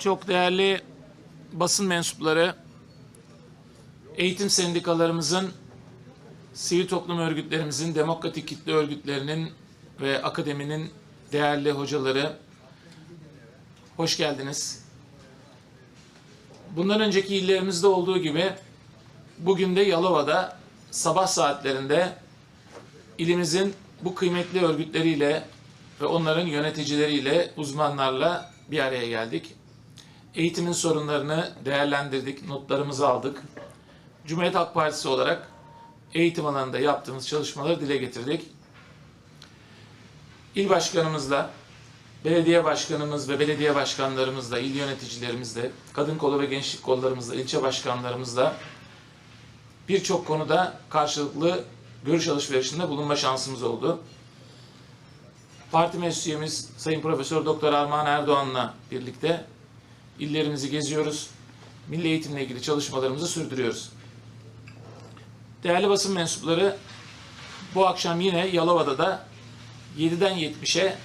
Çok değerli basın mensupları, eğitim sendikalarımızın, sivil toplum örgütlerimizin, demokratik kitle örgütlerinin ve akademinin değerli hocaları, hoş geldiniz. Bundan önceki illerimizde olduğu gibi bugün de Yalova'da sabah saatlerinde ilimizin bu kıymetli örgütleriyle ve onların yöneticileriyle, uzmanlarla bir araya geldik. Eğitimin sorunlarını değerlendirdik, notlarımızı aldık. Cumhuriyet Halk Partisi olarak eğitim alanında yaptığımız çalışmaları dile getirdik. İl başkanımızla, belediye başkanımız ve belediye başkanlarımızla, il yöneticilerimizle, kadın kolu ve gençlik kollarımızla, ilçe başkanlarımızla birçok konuda karşılıklı görüş alışverişinde bulunma şansımız oldu. Parti meclis Sayın Profesör Doktor Armağan Erdoğan'la birlikte illerimizi geziyoruz. Milli eğitimle ilgili çalışmalarımızı sürdürüyoruz. Değerli basın mensupları, bu akşam yine Yalova'da da 7'den 70'e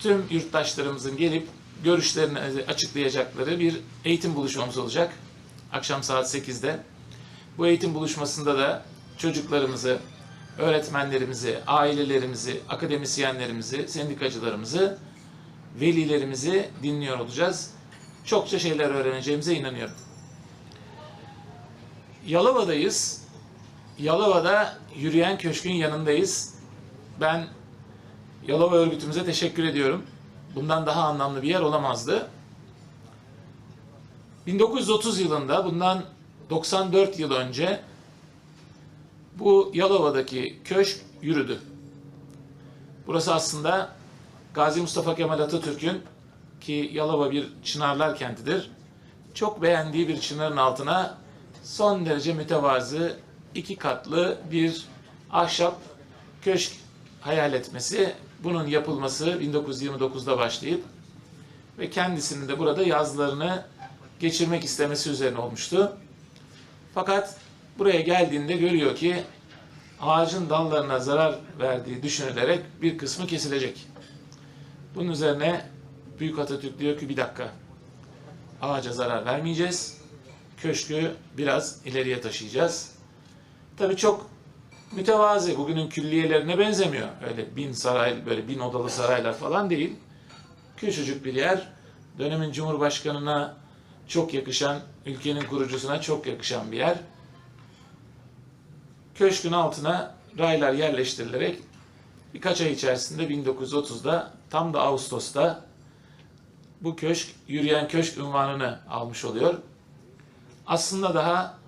tüm yurttaşlarımızın gelip görüşlerini açıklayacakları bir eğitim buluşmamız olacak. Akşam saat 8'de. Bu eğitim buluşmasında da çocuklarımızı, öğretmenlerimizi, ailelerimizi, akademisyenlerimizi, sendikacılarımızı, velilerimizi dinliyor olacağız. Çokça şeyler öğreneceğimize inanıyorum. Yalova'dayız. Yalova'da yürüyen köşkün yanındayız. Ben Yalova örgütümüze teşekkür ediyorum. Bundan daha anlamlı bir yer olamazdı. 1930 yılında bundan 94 yıl önce bu Yalova'daki köşk yürüdü. Burası aslında Gazi Mustafa Kemal Atatürk'ün ki Yalova bir çınarlar kentidir. Çok beğendiği bir çınarın altına son derece mütevazı iki katlı bir ahşap köşk hayal etmesi, bunun yapılması 1929'da başlayıp ve kendisinin de burada yazlarını geçirmek istemesi üzerine olmuştu. Fakat buraya geldiğinde görüyor ki ağacın dallarına zarar verdiği düşünülerek bir kısmı kesilecek. Bunun üzerine Büyük Atatürk diyor ki bir dakika ağaca zarar vermeyeceğiz. Köşkü biraz ileriye taşıyacağız. Tabii çok mütevazi. Bugünün külliyelerine benzemiyor. Öyle bin saray, böyle bin odalı saraylar falan değil. Küçücük bir yer. Dönemin Cumhurbaşkanına çok yakışan, ülkenin kurucusuna çok yakışan bir yer. Köşkün altına raylar yerleştirilerek birkaç ay içerisinde 1930'da tam da Ağustos'ta bu köşk yürüyen köşk unvanını almış oluyor. Aslında daha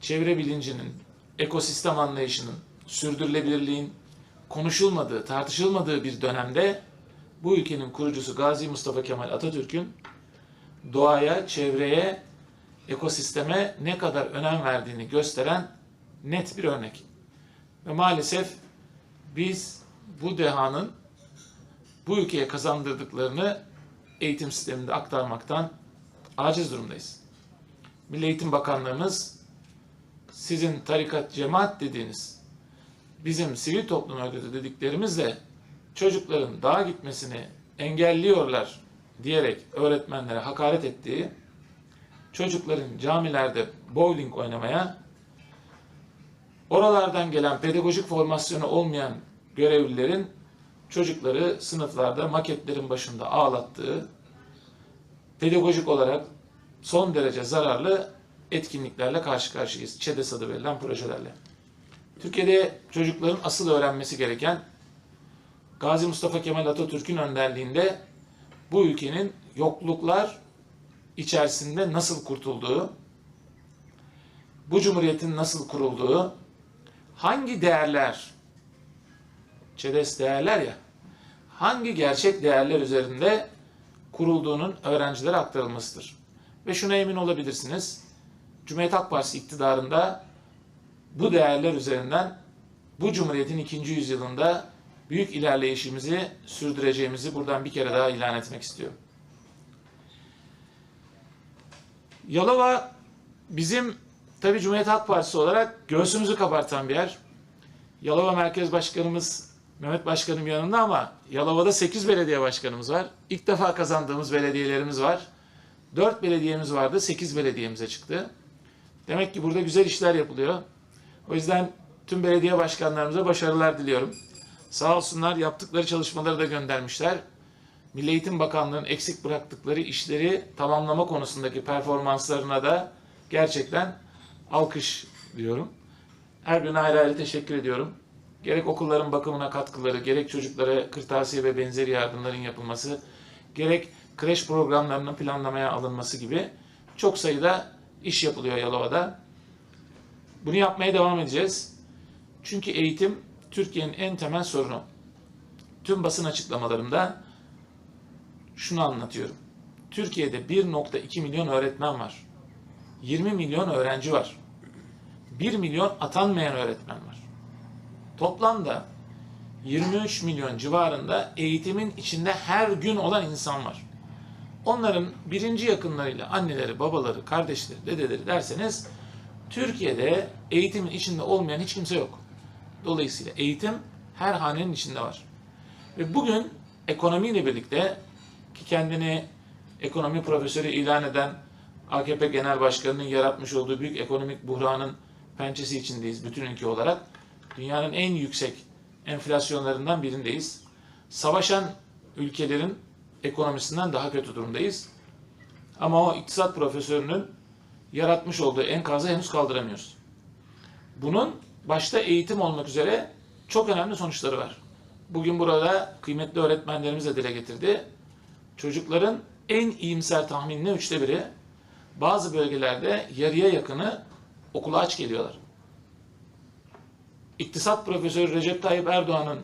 çevre bilincinin, ekosistem anlayışının, sürdürülebilirliğin konuşulmadığı, tartışılmadığı bir dönemde bu ülkenin kurucusu Gazi Mustafa Kemal Atatürk'ün doğaya, çevreye, ekosisteme ne kadar önem verdiğini gösteren net bir örnek. Ve maalesef biz bu dehanın bu ülkeye kazandırdıklarını eğitim sisteminde aktarmaktan aciz durumdayız. Milli Eğitim Bakanlığımız sizin tarikat cemaat dediğiniz bizim sivil toplum örgütü dediklerimizle çocukların dağa gitmesini engelliyorlar diyerek öğretmenlere hakaret ettiği, çocukların camilerde bowling oynamaya, oralardan gelen pedagojik formasyonu olmayan görevlilerin çocukları sınıflarda maketlerin başında ağlattığı, pedagojik olarak son derece zararlı etkinliklerle karşı karşıyayız. ÇEDES adı verilen projelerle. Türkiye'de çocukların asıl öğrenmesi gereken Gazi Mustafa Kemal Atatürk'ün önderliğinde bu ülkenin yokluklar içerisinde nasıl kurtulduğu, bu cumhuriyetin nasıl kurulduğu, hangi değerler, ÇEDES değerler ya, hangi gerçek değerler üzerinde kurulduğunun öğrencilere aktarılmasıdır. Ve şuna emin olabilirsiniz, Cumhuriyet Halk Partisi iktidarında bu değerler üzerinden bu Cumhuriyet'in ikinci yüzyılında büyük ilerleyişimizi sürdüreceğimizi buradan bir kere daha ilan etmek istiyorum. Yalova bizim tabi Cumhuriyet Halk Partisi olarak göğsümüzü kabartan bir yer. Yalova Merkez Başkanımız Mehmet Başkanım yanında ama Yalova'da 8 belediye başkanımız var. İlk defa kazandığımız belediyelerimiz var. 4 belediyemiz vardı, 8 belediyemize çıktı. Demek ki burada güzel işler yapılıyor. O yüzden tüm belediye başkanlarımıza başarılar diliyorum. Sağ olsunlar yaptıkları çalışmaları da göndermişler. Milli Eğitim Bakanlığı'nın eksik bıraktıkları işleri tamamlama konusundaki performanslarına da gerçekten alkış diyorum. Her birine ayrı ayrı teşekkür ediyorum. Gerek okulların bakımına katkıları, gerek çocuklara kırtasiye ve benzeri yardımların yapılması, gerek kreş programlarının planlamaya alınması gibi çok sayıda iş yapılıyor Yalova'da. Bunu yapmaya devam edeceğiz. Çünkü eğitim Türkiye'nin en temel sorunu. Tüm basın açıklamalarımda şunu anlatıyorum. Türkiye'de 1.2 milyon öğretmen var. 20 milyon öğrenci var. 1 milyon atanmayan öğretmen var. Toplamda 23 milyon civarında eğitimin içinde her gün olan insan var. Onların birinci yakınlarıyla anneleri, babaları, kardeşleri, dedeleri derseniz Türkiye'de eğitimin içinde olmayan hiç kimse yok. Dolayısıyla eğitim her hanenin içinde var. Ve bugün ekonomiyle birlikte ki kendini ekonomi profesörü ilan eden AKP Genel Başkanı'nın yaratmış olduğu büyük ekonomik buhranın pençesi içindeyiz bütün ülke olarak. Dünyanın en yüksek enflasyonlarından birindeyiz. Savaşan ülkelerin ekonomisinden daha kötü durumdayız. Ama o iktisat profesörünün yaratmış olduğu enkazı henüz kaldıramıyoruz. Bunun başta eğitim olmak üzere çok önemli sonuçları var. Bugün burada kıymetli öğretmenlerimiz de dile getirdi. Çocukların en iyimser tahminine üçte biri bazı bölgelerde yarıya yakını okula aç geliyorlar. İktisat Profesörü Recep Tayyip Erdoğan'ın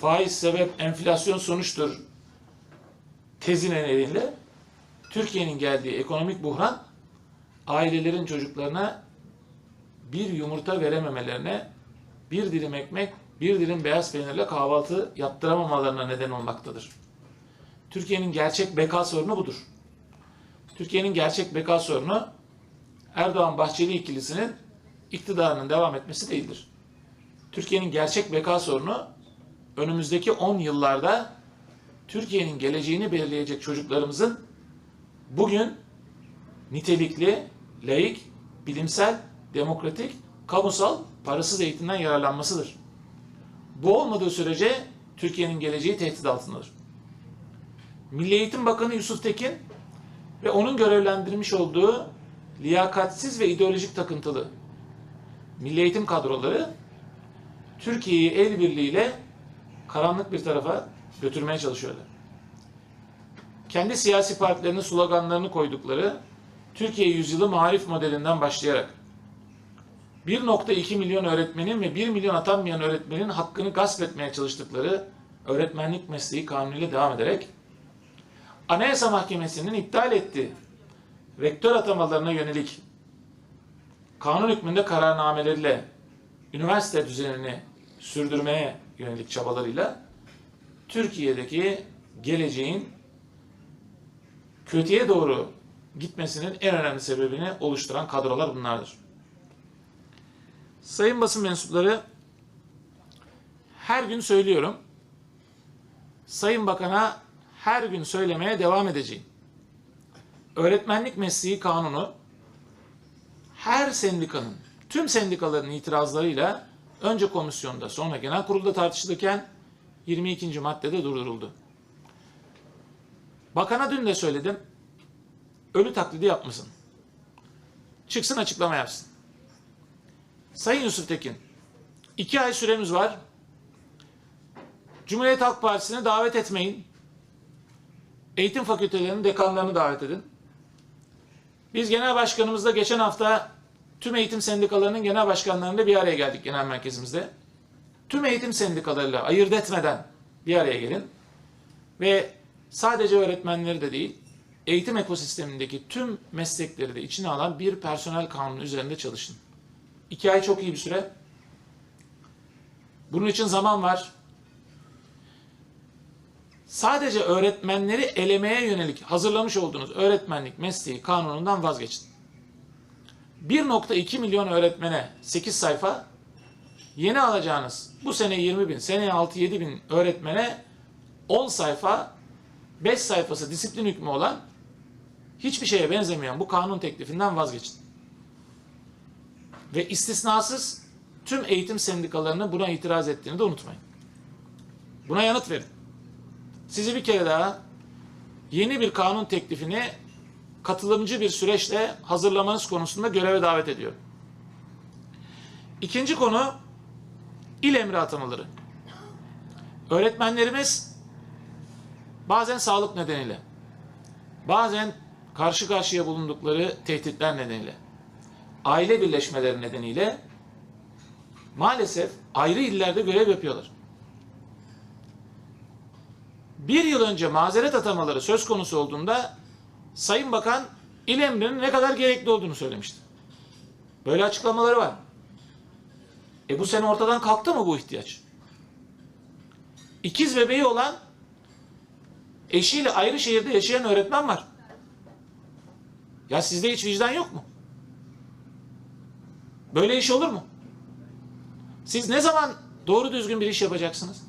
faiz sebep enflasyon sonuçtur tezi nedeniyle Türkiye'nin geldiği ekonomik buhran ailelerin çocuklarına bir yumurta verememelerine, bir dilim ekmek, bir dilim beyaz peynirle kahvaltı yaptıramamalarına neden olmaktadır. Türkiye'nin gerçek beka sorunu budur. Türkiye'nin gerçek beka sorunu Erdoğan-Bahçeli ikilisinin iktidarının devam etmesi değildir. Türkiye'nin gerçek beka sorunu önümüzdeki 10 yıllarda Türkiye'nin geleceğini belirleyecek çocuklarımızın bugün nitelikli, laik, bilimsel, demokratik, kamusal, parasız eğitimden yararlanmasıdır. Bu olmadığı sürece Türkiye'nin geleceği tehdit altındadır. Milli Eğitim Bakanı Yusuf Tekin ve onun görevlendirmiş olduğu liyakatsiz ve ideolojik takıntılı milli eğitim kadroları Türkiye'yi el birliğiyle karanlık bir tarafa götürmeye çalışıyorlar. Kendi siyasi partilerinin sloganlarını koydukları Türkiye Yüzyılı Marif modelinden başlayarak 1.2 milyon öğretmenin ve 1 milyon atanmayan öğretmenin hakkını gasp etmeye çalıştıkları öğretmenlik mesleği kanunuyla devam ederek Anayasa Mahkemesi'nin iptal ettiği rektör atamalarına yönelik kanun hükmünde kararnameleriyle üniversite düzenini sürdürmeye yönelik çabalarıyla Türkiye'deki geleceğin kötüye doğru gitmesinin en önemli sebebini oluşturan kadrolar bunlardır. Sayın basın mensupları her gün söylüyorum. Sayın Bakan'a her gün söylemeye devam edeceğim. Öğretmenlik mesleği kanunu her sendikanın, tüm sendikaların itirazlarıyla önce komisyonda sonra genel kurulda tartışılırken 22. maddede durduruldu. Bakana dün de söyledim. Ölü taklidi yapmasın. Çıksın açıklama yapsın. Sayın Yusuf Tekin, iki ay süremiz var. Cumhuriyet Halk Partisi'ne davet etmeyin. Eğitim fakültelerinin dekanlarını davet edin. Biz genel başkanımızla geçen hafta tüm eğitim sendikalarının genel başkanlarıyla bir araya geldik genel merkezimizde. Tüm eğitim sendikalarıyla ayırt etmeden bir araya gelin. Ve sadece öğretmenleri de değil, eğitim ekosistemindeki tüm meslekleri de içine alan bir personel kanunu üzerinde çalışın. İki ay çok iyi bir süre. Bunun için zaman var. Sadece öğretmenleri elemeye yönelik hazırlamış olduğunuz öğretmenlik mesleği kanunundan vazgeçin. 1.2 milyon öğretmene 8 sayfa, yeni alacağınız bu sene 20 bin, seneye 6-7 bin öğretmene 10 sayfa, 5 sayfası disiplin hükmü olan hiçbir şeye benzemeyen bu kanun teklifinden vazgeçin. Ve istisnasız tüm eğitim sendikalarını buna itiraz ettiğini de unutmayın. Buna yanıt verin. Sizi bir kere daha yeni bir kanun teklifini katılımcı bir süreçle hazırlamanız konusunda göreve davet ediyorum. İkinci konu il emri atamaları. Öğretmenlerimiz bazen sağlık nedeniyle, bazen karşı karşıya bulundukları tehditler nedeniyle, aile birleşmeleri nedeniyle maalesef ayrı illerde görev yapıyorlar. Bir yıl önce mazeret atamaları söz konusu olduğunda Sayın Bakan il emrinin ne kadar gerekli olduğunu söylemişti. Böyle açıklamaları var. E bu sene ortadan kalktı mı bu ihtiyaç? İkiz bebeği olan eşiyle ayrı şehirde yaşayan öğretmen var. Ya sizde hiç vicdan yok mu? Böyle iş olur mu? Siz ne zaman doğru düzgün bir iş yapacaksınız?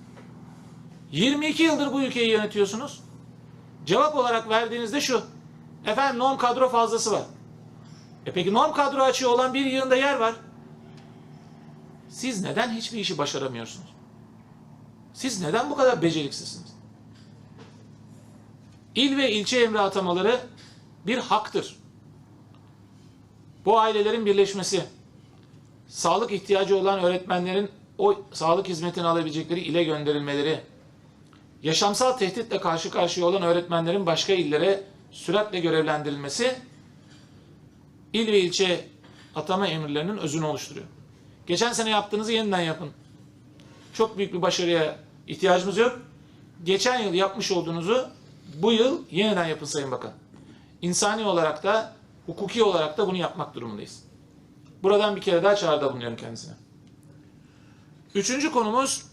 22 yıldır bu ülkeyi yönetiyorsunuz. Cevap olarak verdiğinizde şu. Efendim norm kadro fazlası var. E peki norm kadro açığı olan bir yığında yer var. Siz neden hiçbir işi başaramıyorsunuz? Siz neden bu kadar beceriksizsiniz? İl ve ilçe emri atamaları bir haktır. Bu ailelerin birleşmesi, sağlık ihtiyacı olan öğretmenlerin o sağlık hizmetini alabilecekleri ile gönderilmeleri, yaşamsal tehditle karşı karşıya olan öğretmenlerin başka illere süratle görevlendirilmesi, il ve ilçe atama emirlerinin özünü oluşturuyor. Geçen sene yaptığınızı yeniden yapın. Çok büyük bir başarıya ihtiyacımız yok. Geçen yıl yapmış olduğunuzu bu yıl yeniden yapın Sayın Bakan. İnsani olarak da, hukuki olarak da bunu yapmak durumundayız. Buradan bir kere daha çağrıda bulunuyorum kendisine. Üçüncü konumuz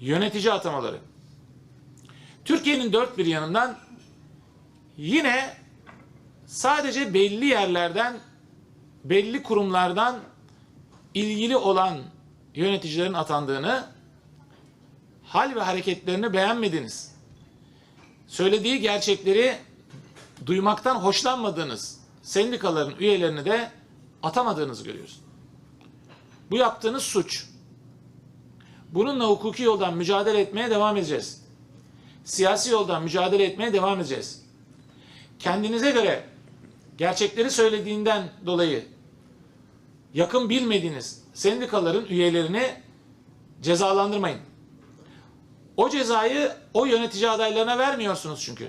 yönetici atamaları. Türkiye'nin dört bir yanından yine sadece belli yerlerden, belli kurumlardan ilgili olan yöneticilerin atandığını, hal ve hareketlerini beğenmediğiniz, söylediği gerçekleri duymaktan hoşlanmadığınız sendikaların üyelerini de atamadığınızı görüyoruz. Bu yaptığınız suç. Bununla hukuki yoldan mücadele etmeye devam edeceğiz. Siyasi yoldan mücadele etmeye devam edeceğiz. Kendinize göre gerçekleri söylediğinden dolayı yakın bilmediğiniz sendikaların üyelerini cezalandırmayın. O cezayı o yönetici adaylarına vermiyorsunuz çünkü.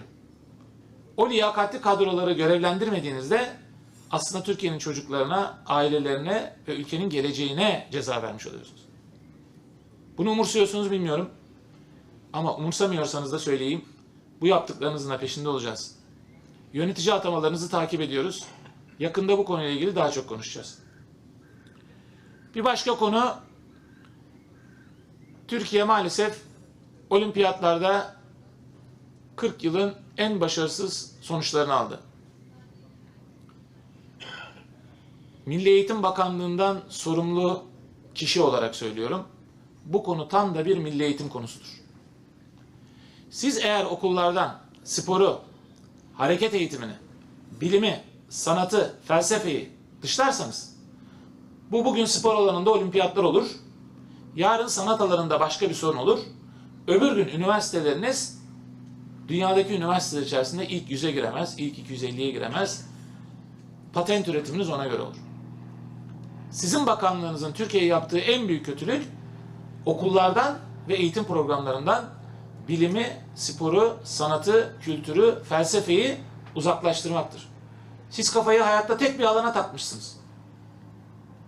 O liyakatli kadroları görevlendirmediğinizde aslında Türkiye'nin çocuklarına, ailelerine ve ülkenin geleceğine ceza vermiş oluyorsunuz. Bunu umursuyorsunuz bilmiyorum. Ama umursamıyorsanız da söyleyeyim. Bu yaptıklarınızın peşinde olacağız. Yönetici atamalarınızı takip ediyoruz. Yakında bu konuyla ilgili daha çok konuşacağız. Bir başka konu Türkiye maalesef olimpiyatlarda 40 yılın en başarısız sonuçlarını aldı. Milli Eğitim Bakanlığı'ndan sorumlu kişi olarak söylüyorum. Bu konu tam da bir milli eğitim konusudur. Siz eğer okullardan sporu, hareket eğitimini, bilimi, sanatı, felsefeyi dışlarsanız bu bugün spor alanında olimpiyatlar olur. Yarın sanat alanında başka bir sorun olur. Öbür gün üniversiteleriniz dünyadaki üniversiteler içerisinde ilk 100'e giremez, ilk 250'ye giremez. Patent üretiminiz ona göre olur. Sizin bakanlığınızın Türkiye'ye yaptığı en büyük kötülük okullardan ve eğitim programlarından bilimi, sporu, sanatı, kültürü, felsefeyi uzaklaştırmaktır. Siz kafayı hayatta tek bir alana takmışsınız.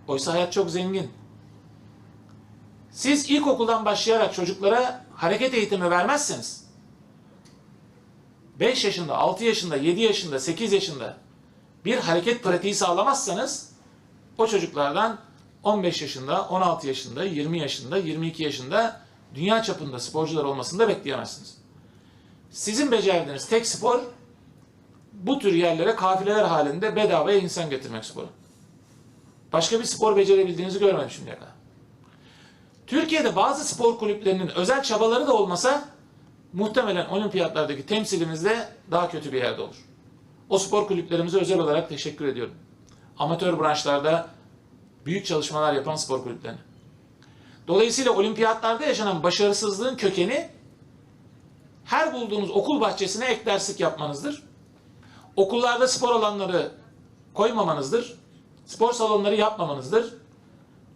Oysa hayat çok zengin. Siz ilkokuldan başlayarak çocuklara hareket eğitimi vermezseniz 5 yaşında, 6 yaşında, 7 yaşında, 8 yaşında bir hareket pratiği sağlamazsanız o çocuklardan 15 yaşında, 16 yaşında, 20 yaşında, 22 yaşında dünya çapında sporcular olmasını da bekleyemezsiniz. Sizin becerdiğiniz tek spor bu tür yerlere kafileler halinde bedavaya insan getirmek sporu. Başka bir spor becerebildiğinizi görmedim şimdiye kadar. Türkiye'de bazı spor kulüplerinin özel çabaları da olmasa muhtemelen olimpiyatlardaki temsilimiz de daha kötü bir yerde olur. O spor kulüplerimize özel olarak teşekkür ediyorum. Amatör branşlarda büyük çalışmalar yapan spor kulüplerine. Dolayısıyla olimpiyatlarda yaşanan başarısızlığın kökeni her bulduğunuz okul bahçesine ek derslik yapmanızdır. Okullarda spor alanları koymamanızdır. Spor salonları yapmamanızdır.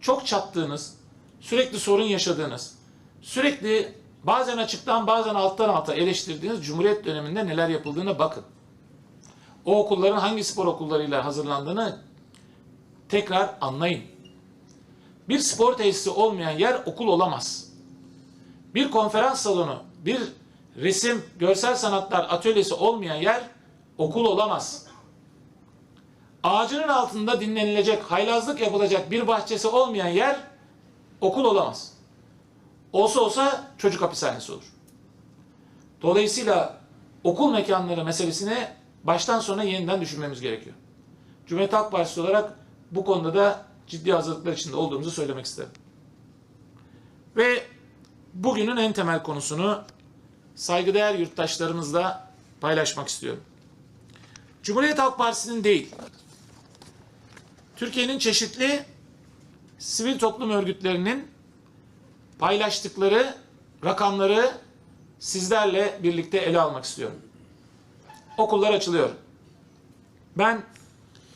Çok çattığınız, sürekli sorun yaşadığınız, sürekli bazen açıktan bazen alttan alta eleştirdiğiniz Cumhuriyet döneminde neler yapıldığına bakın. O okulların hangi spor okullarıyla hazırlandığını tekrar anlayın. Bir spor tesisi olmayan yer okul olamaz. Bir konferans salonu, bir resim, görsel sanatlar atölyesi olmayan yer okul olamaz. Ağacının altında dinlenilecek, haylazlık yapılacak bir bahçesi olmayan yer okul olamaz. Olsa olsa çocuk hapishanesi olur. Dolayısıyla okul mekanları meselesini baştan sona yeniden düşünmemiz gerekiyor. Cumhuriyet Halk Partisi olarak bu konuda da ciddi hazırlıklar içinde olduğumuzu söylemek isterim. Ve bugünün en temel konusunu saygıdeğer yurttaşlarımızla paylaşmak istiyorum. Cumhuriyet Halk Partisi'nin değil, Türkiye'nin çeşitli sivil toplum örgütlerinin paylaştıkları rakamları sizlerle birlikte ele almak istiyorum. Okullar açılıyor. Ben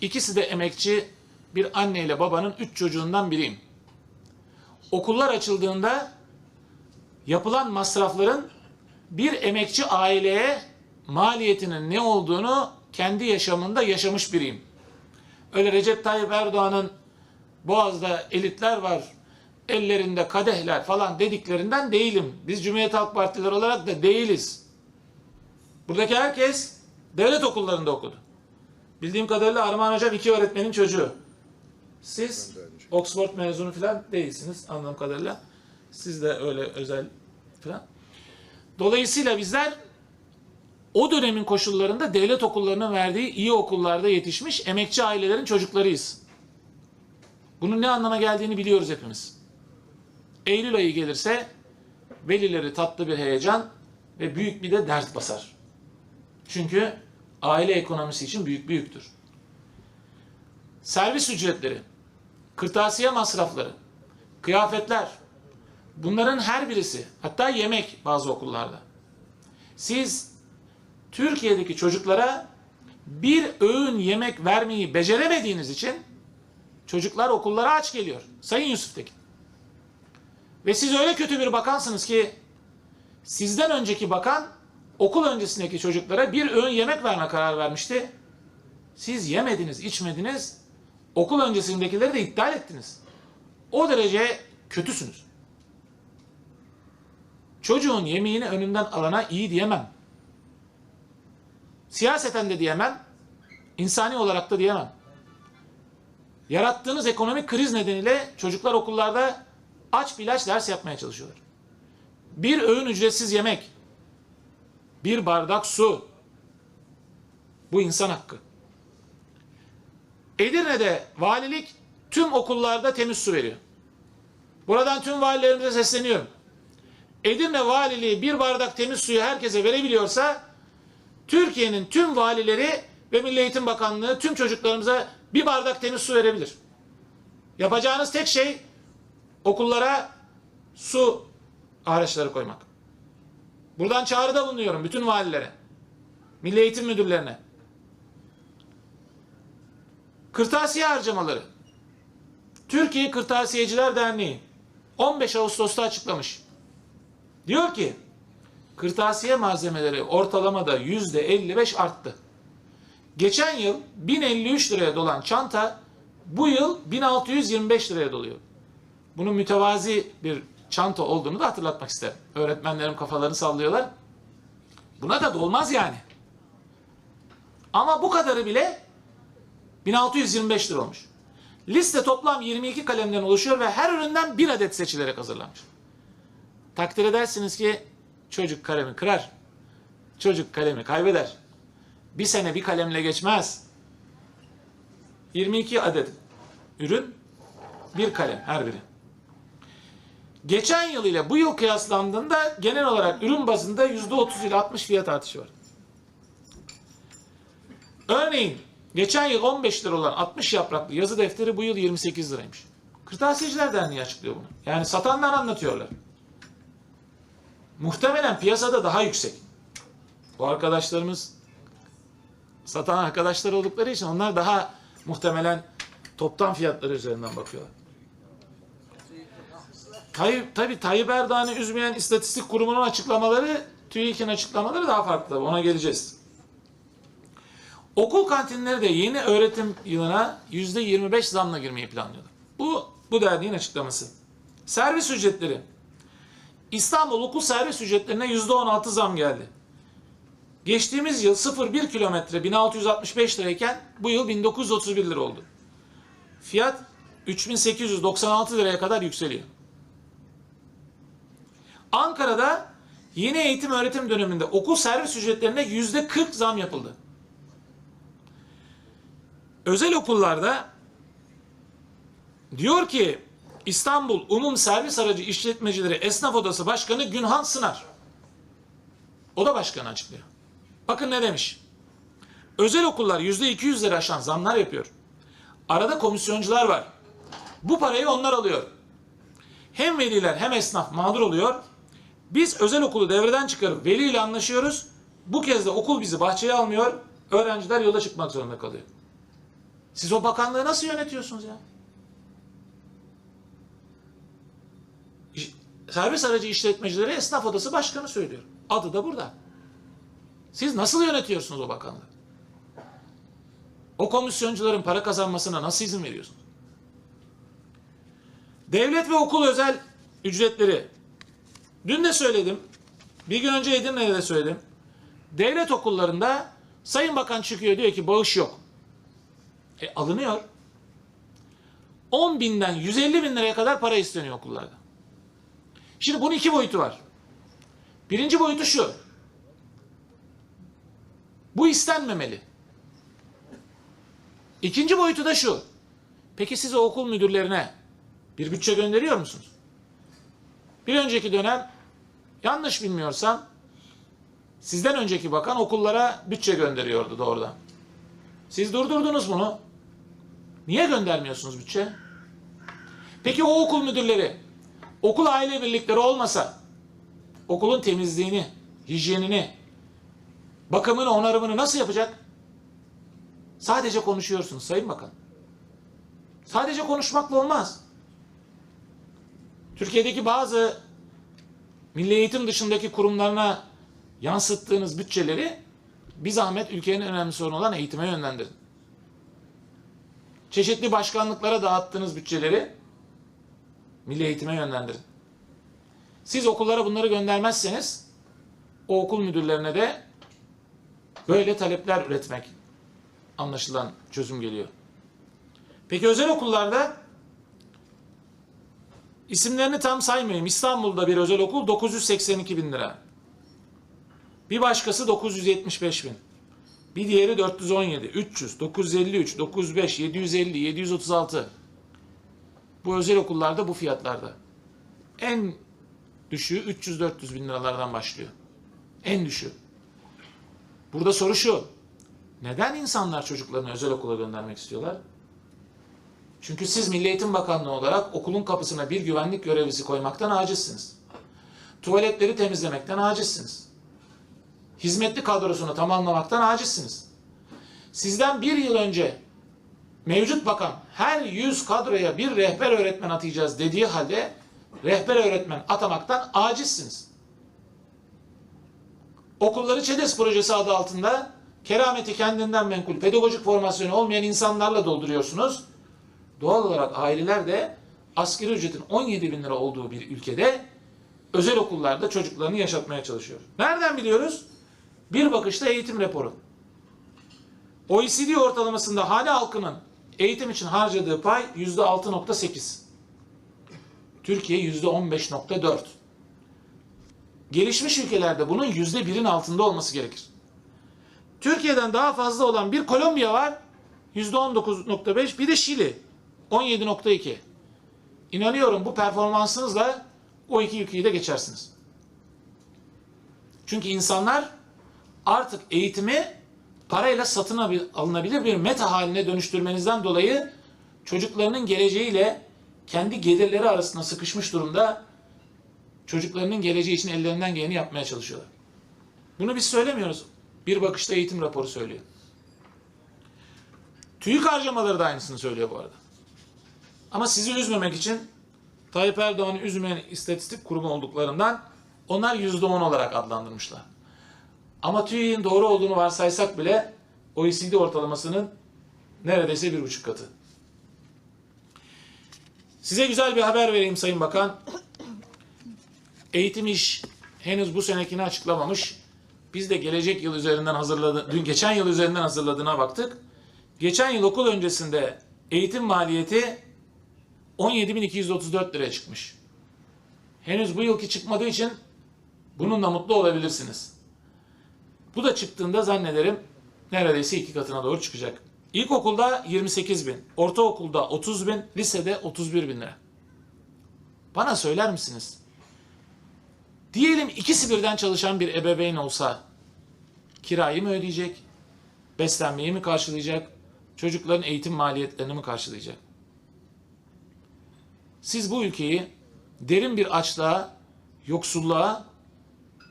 ikisi de emekçi bir anneyle babanın üç çocuğundan biriyim. Okullar açıldığında yapılan masrafların bir emekçi aileye maliyetinin ne olduğunu kendi yaşamında yaşamış biriyim. Öyle Recep Tayyip Erdoğan'ın Boğaz'da elitler var, ellerinde kadehler falan dediklerinden değilim. Biz Cumhuriyet Halk Partileri olarak da değiliz. Buradaki herkes devlet okullarında okudu. Bildiğim kadarıyla Armağan Hocam iki öğretmenin çocuğu. Siz Oxford mezunu falan değilsiniz anladığım kadarıyla. Siz de öyle özel falan. Dolayısıyla bizler o dönemin koşullarında devlet okullarının verdiği iyi okullarda yetişmiş emekçi ailelerin çocuklarıyız. Bunun ne anlama geldiğini biliyoruz hepimiz. Eylül ayı gelirse velileri tatlı bir heyecan ve büyük bir de dert basar. Çünkü aile ekonomisi için büyük büyüktür. Servis ücretleri, kırtasiye masrafları, kıyafetler, bunların her birisi, hatta yemek bazı okullarda. Siz Türkiye'deki çocuklara bir öğün yemek vermeyi beceremediğiniz için çocuklar okullara aç geliyor. Sayın Yusuf Tekin. Ve siz öyle kötü bir bakansınız ki sizden önceki bakan okul öncesindeki çocuklara bir öğün yemek verme karar vermişti. Siz yemediniz, içmediniz. Okul öncesindekileri de iptal ettiniz. O derece kötüsünüz. Çocuğun yemeğini önünden alana iyi diyemem. Siyaseten de diyemem. insani olarak da diyemem. Yarattığınız ekonomik kriz nedeniyle çocuklar okullarda aç bilaç ders yapmaya çalışıyorlar. Bir öğün ücretsiz yemek, bir bardak su, bu insan hakkı. Edirne'de valilik tüm okullarda temiz su veriyor. Buradan tüm valilerimize sesleniyorum. Edirne valiliği bir bardak temiz suyu herkese verebiliyorsa Türkiye'nin tüm valileri ve Milli Eğitim Bakanlığı tüm çocuklarımıza bir bardak temiz su verebilir. Yapacağınız tek şey okullara su araçları koymak. Buradan çağrıda bulunuyorum bütün valilere, milli eğitim müdürlerine. Kırtasiye harcamaları. Türkiye Kırtasiyeciler Derneği 15 Ağustos'ta açıklamış. Diyor ki kırtasiye malzemeleri ortalamada yüzde 55 arttı. Geçen yıl 1053 liraya dolan çanta bu yıl 1625 liraya doluyor. Bunun mütevazi bir çanta olduğunu da hatırlatmak isterim. Öğretmenlerim kafalarını sallıyorlar. Buna da dolmaz yani. Ama bu kadarı bile 1625 lira olmuş. Liste toplam 22 kalemden oluşuyor ve her üründen bir adet seçilerek hazırlanmış. Takdir edersiniz ki çocuk kalemi kırar. Çocuk kalemi kaybeder. Bir sene bir kalemle geçmez. 22 adet ürün, bir kalem her biri. Geçen yıl ile bu yıl kıyaslandığında genel olarak ürün bazında %30 ile 60 fiyat artışı var. Örneğin geçen yıl 15 lira olan 60 yapraklı yazı defteri bu yıl 28 liraymış. Kırtasiyeciler Derneği açıklıyor bunu. Yani satanlar anlatıyorlar. Muhtemelen piyasada daha yüksek. Bu arkadaşlarımız satan arkadaşlar oldukları için onlar daha muhtemelen toptan fiyatları üzerinden bakıyorlar. Tayyip, tabii Tayyip Erdoğan'ı üzmeyen istatistik kurumunun açıklamaları TÜİK'in açıklamaları daha farklı. Ona geleceğiz. Okul kantinleri de yeni öğretim yılına yüzde 25 zamla girmeyi planlıyorlar. Bu, bu derneğin açıklaması. Servis ücretleri. İstanbul okul servis ücretlerine yüzde 16 zam geldi. Geçtiğimiz yıl 0,1 kilometre 1665 lirayken bu yıl 1931 lira oldu. Fiyat 3896 liraya kadar yükseliyor. Ankara'da yeni eğitim öğretim döneminde okul servis ücretlerine yüzde 40 zam yapıldı. Özel okullarda diyor ki İstanbul Umum Servis Aracı İşletmecileri Esnaf Odası Başkanı Günhan Sınar. O da başkanı açıklıyor. Bakın ne demiş. Özel okullar yüzde 200'leri aşan zamlar yapıyor. Arada komisyoncular var. Bu parayı onlar alıyor. Hem veliler hem esnaf mağdur oluyor. Biz özel okulu devreden çıkarıp veliyle anlaşıyoruz. Bu kez de okul bizi bahçeye almıyor. Öğrenciler yola çıkmak zorunda kalıyor. Siz o bakanlığı nasıl yönetiyorsunuz ya? Servis aracı işletmecileri esnaf odası başkanı söylüyor. Adı da burada. Siz nasıl yönetiyorsunuz o bakanlığı? O komisyoncuların para kazanmasına nasıl izin veriyorsunuz? Devlet ve okul özel ücretleri. Dün de söyledim. Bir gün önce Edirne'de de söyledim. Devlet okullarında Sayın Bakan çıkıyor diyor ki bağış yok. E, alınıyor. 10 binden 150 bin liraya kadar para isteniyor okullarda. Şimdi bunun iki boyutu var. Birinci boyutu şu. Bu istenmemeli. İkinci boyutu da şu. Peki siz o okul müdürlerine bir bütçe gönderiyor musunuz? Bir önceki dönem yanlış bilmiyorsam sizden önceki bakan okullara bütçe gönderiyordu doğrudan. Siz durdurdunuz bunu. Niye göndermiyorsunuz bütçe? Peki o okul müdürleri okul aile birlikleri olmasa okulun temizliğini, hijyenini, bakımını, onarımını nasıl yapacak? Sadece konuşuyorsunuz Sayın Bakan. Sadece konuşmakla olmaz. Türkiye'deki bazı milli eğitim dışındaki kurumlarına yansıttığınız bütçeleri bir zahmet ülkenin en önemli sorunu olan eğitime yönlendirin. Çeşitli başkanlıklara dağıttığınız bütçeleri milli eğitime yönlendirin. Siz okullara bunları göndermezseniz o okul müdürlerine de böyle talepler üretmek anlaşılan çözüm geliyor. Peki özel okullarda isimlerini tam saymayayım. İstanbul'da bir özel okul 982 bin lira. Bir başkası 975 bin. Bir diğeri 417, 300, 953, 905, 750, 736. Bu özel okullarda bu fiyatlarda. En düşüğü 300-400 bin liralardan başlıyor. En düşüğü. Burada soru şu. Neden insanlar çocuklarını özel okula göndermek istiyorlar? Çünkü siz Milli Eğitim Bakanlığı olarak okulun kapısına bir güvenlik görevlisi koymaktan acizsiniz. Tuvaletleri temizlemekten acizsiniz. Hizmetli kadrosunu tamamlamaktan acizsiniz. Sizden bir yıl önce mevcut bakan her 100 kadroya bir rehber öğretmen atayacağız dediği halde rehber öğretmen atamaktan acizsiniz. Okulları ÇEDES projesi adı altında kerameti kendinden menkul pedagojik formasyonu olmayan insanlarla dolduruyorsunuz. Doğal olarak aileler de asgari ücretin 17 bin lira olduğu bir ülkede özel okullarda çocuklarını yaşatmaya çalışıyor. Nereden biliyoruz? Bir bakışta eğitim raporu. OECD ortalamasında hane halkının eğitim için harcadığı pay %6.8. Türkiye %15.4. Gelişmiş ülkelerde bunun %1'in altında olması gerekir. Türkiye'den daha fazla olan bir Kolombiya var. %19.5 bir de Şili 17.2. İnanıyorum bu performansınızla o iki yüküyü de geçersiniz. Çünkü insanlar artık eğitimi parayla satın abil- alınabilir bir meta haline dönüştürmenizden dolayı çocuklarının geleceğiyle kendi gelirleri arasında sıkışmış durumda çocuklarının geleceği için ellerinden geleni yapmaya çalışıyorlar. Bunu biz söylemiyoruz. Bir bakışta eğitim raporu söylüyor. TÜİK harcamaları da aynısını söylüyor bu arada. Ama sizi üzmemek için Tayyip Erdoğan'ı üzmeyen istatistik kurumu olduklarından onlar %10 olarak adlandırmışlar. Ama TÜİK'in doğru olduğunu varsaysak bile OECD ortalamasının neredeyse bir buçuk katı. Size güzel bir haber vereyim Sayın Bakan. Eğitim iş henüz bu senekini açıklamamış. Biz de gelecek yıl üzerinden hazırladı, dün geçen yıl üzerinden hazırladığına baktık. Geçen yıl okul öncesinde eğitim maliyeti 17.234 liraya çıkmış. Henüz bu yılki çıkmadığı için bununla mutlu olabilirsiniz. Bu da çıktığında zannederim neredeyse iki katına doğru çıkacak. İlkokulda 28 bin, ortaokulda 30 bin, lisede 31 bin lira. Bana söyler misiniz? Diyelim ikisi birden çalışan bir ebeveyn olsa kirayı mı ödeyecek? Beslenmeyi mi karşılayacak? Çocukların eğitim maliyetlerini mi karşılayacak? Siz bu ülkeyi derin bir açlığa, yoksulluğa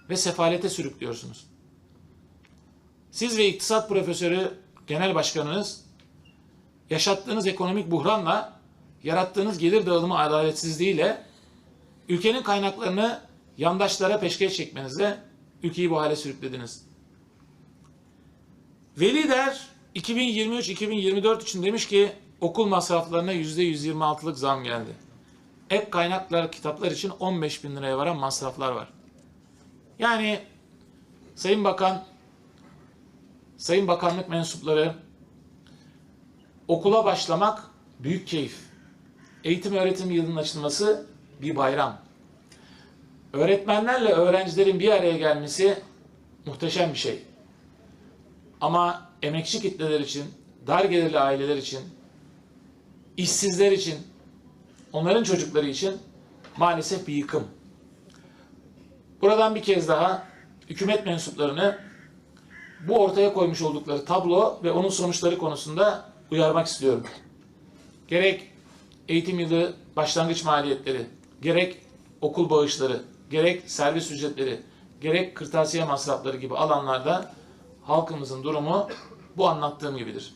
ve sefalete sürüklüyorsunuz. Siz ve iktisat profesörü genel başkanınız yaşattığınız ekonomik buhranla, yarattığınız gelir dağılımı adaletsizliğiyle ülkenin kaynaklarını yandaşlara peşkeş çekmenizle ülkeyi bu hale sürüklediniz. Veli Der 2023-2024 için demiş ki okul masraflarına %126'lık zam geldi. Ek kaynaklar kitaplar için 15 bin liraya varan masraflar var. Yani Sayın Bakan, Sayın Bakanlık mensupları okula başlamak büyük keyif. Eğitim öğretim yılının açılması bir bayram. Öğretmenlerle öğrencilerin bir araya gelmesi muhteşem bir şey. Ama emekçi kitleler için, dar gelirli aileler için, işsizler için, onların çocukları için maalesef bir yıkım. Buradan bir kez daha hükümet mensuplarını bu ortaya koymuş oldukları tablo ve onun sonuçları konusunda uyarmak istiyorum. Gerek eğitim yılı başlangıç maliyetleri, gerek okul bağışları, gerek servis ücretleri, gerek kırtasiye masrafları gibi alanlarda halkımızın durumu bu anlattığım gibidir.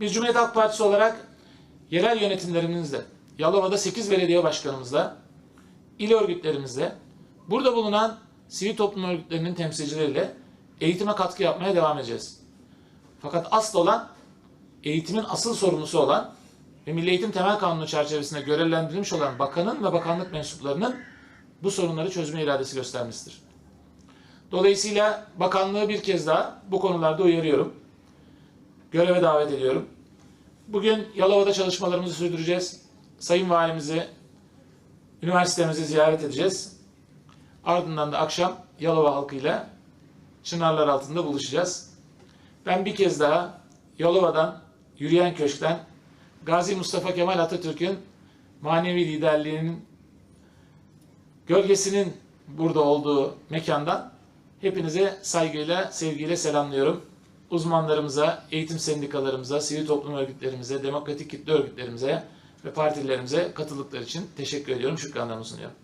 Biz Cumhuriyet Halk Partisi olarak yerel yönetimlerimizle, Yalova'da 8 belediye başkanımızla, il örgütlerimizle, burada bulunan sivil toplum örgütlerinin temsilcileriyle eğitime katkı yapmaya devam edeceğiz. Fakat asıl olan eğitimin asıl sorumlusu olan ve Milli Eğitim Temel Kanunu çerçevesinde görevlendirilmiş olan bakanın ve bakanlık mensuplarının bu sorunları çözme iradesi göstermesidir. Dolayısıyla bakanlığı bir kez daha bu konularda uyarıyorum. Göreve davet ediyorum. Bugün Yalova'da çalışmalarımızı sürdüreceğiz. Sayın Valimizi, üniversitemizi ziyaret edeceğiz. Ardından da akşam Yalova halkıyla çınarlar altında buluşacağız. Ben bir kez daha Yalova'dan, Yürüyen Köşk'ten Gazi Mustafa Kemal Atatürk'ün manevi liderliğinin gölgesinin burada olduğu mekandan hepinize saygıyla, sevgiyle selamlıyorum. Uzmanlarımıza, eğitim sendikalarımıza, sivil toplum örgütlerimize, demokratik kitle örgütlerimize ve partilerimize katıldıkları için teşekkür ediyorum. Şükranlarımı sunuyorum.